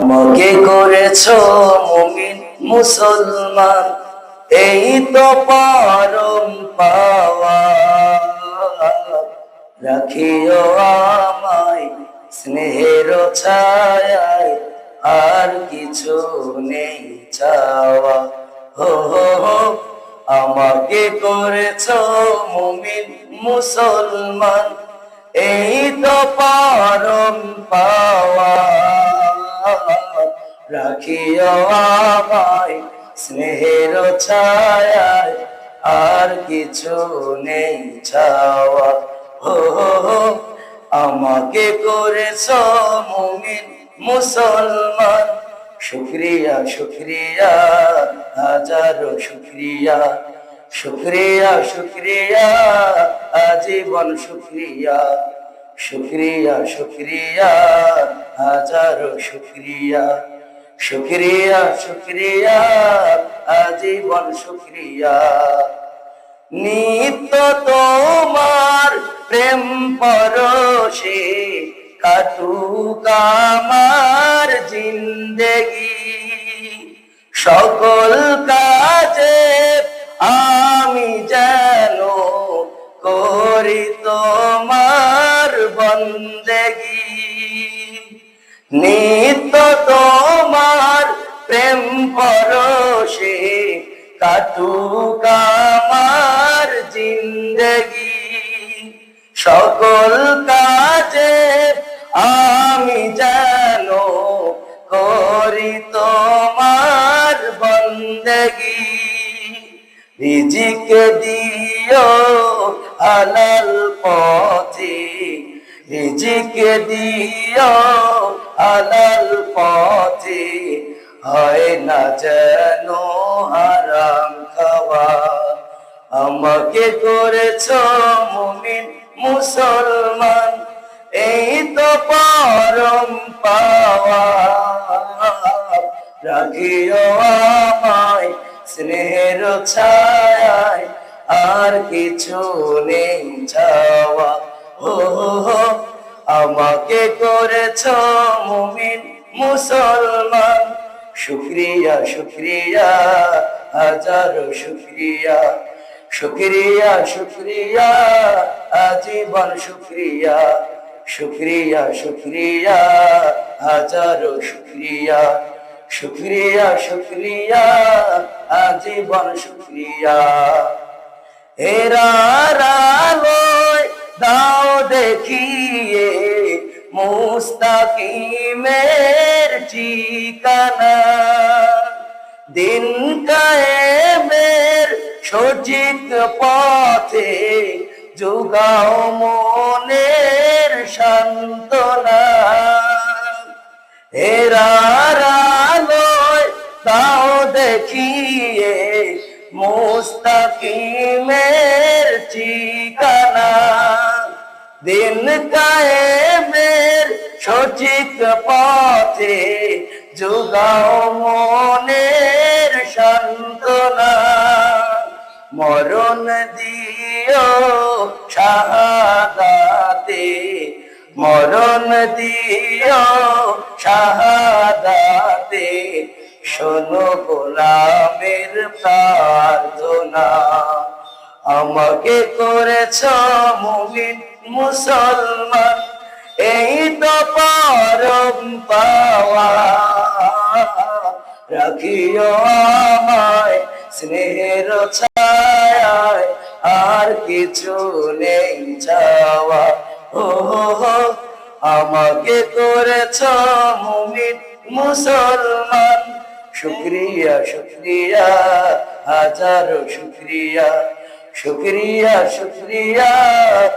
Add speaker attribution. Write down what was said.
Speaker 1: আমাকে করেছ মুমিন মুসলমান? এই তো পারম পাওয়া। রাখিও আমায় স্নেহের ছায় আর কিছু নেই চাওয়া। হো হো হো, আমাকে করেছ মুমিন মুসলমান? এই তো পারম পাওয়া। রাখিও আমায় স্নেহের ছায় আর কিছু নেই ছাওয়া। হো আমাকে করেছ মুমিন মুসলমান। শুক্রিয়া শুক্রিয়া, হাজারো শুক্রিয়া। শুক্রিয়া শুক্রিয়া, আজীবন শুক্রিয়া। শুক্রিয়া শুক্রিয়া, হাজারো শুক্রিয়া। শুক্রিয়া শুক্রিয়া আজীবন শুক্রিয়া নিত্য তোমার প্রেম পরশে কাটুক আমার জিন্দেগি। সকল কাজে আমি যেন করি তোমার বন্দেগি। নিত্য তোমার প্রেম পরশে কাটুক আমার জিন্দগি। সকল কাজে আমি যেন করি তোমার বন্দগি। রিজিক দিও হালাল পথে, রিজিক দিও হালাল পথে। হয় না যেন হারাম খাওয়া। আমাকে করেছ মুমিন মুসলমান, এই তো পরম পাওয়া। রাখিও আমায় স্নেহের ছায় আর কিছু নেই চাওয়া ও, আমাকে করেছ মুমিন মুসলমান শুক্রিয়া শুক্রিয়া, হাজারো শুক্রিয়া। শুক্রিয়া শুক্রিয়া, আজীবন শুক্রিয়া। শুক্রিয়া শুক্রিয়া, হাজারো শুক্রিয়া। শুক্রিয়া শুক্রিয়া, আজীবন শুক্রিয়া। হেরারালয় দাও দেখিয়ে মুস্তাকিমের ঠিকানা। দিন কায়েমের সঠিক পথে যোগাও মনের সান্ত্বনা। হেরারালয় তাও দেখিয়ে মুস্তাকিমের ঠিকানা। দিন কায়েমের সঠিক পথে যোগাও মনের সান্ত্বনা, মরণ দিও শাহাদাতে, মরণ দিও শাহাদাতে, শোনো গোলামের প্রার্থনা। আমাকে করেছ মুমিন মুসলমান, এই তো পরম পাওয়া রাখিও স্নেহের ছায় আর কিছু নেই যাওয়া ও আমাকে করেছ মুমিন মুসলমান। শুক্রিয়া শুক্রিয়া, হাজারো শুক্রিয়া। শুক্রিয়া শুক্রিয়া।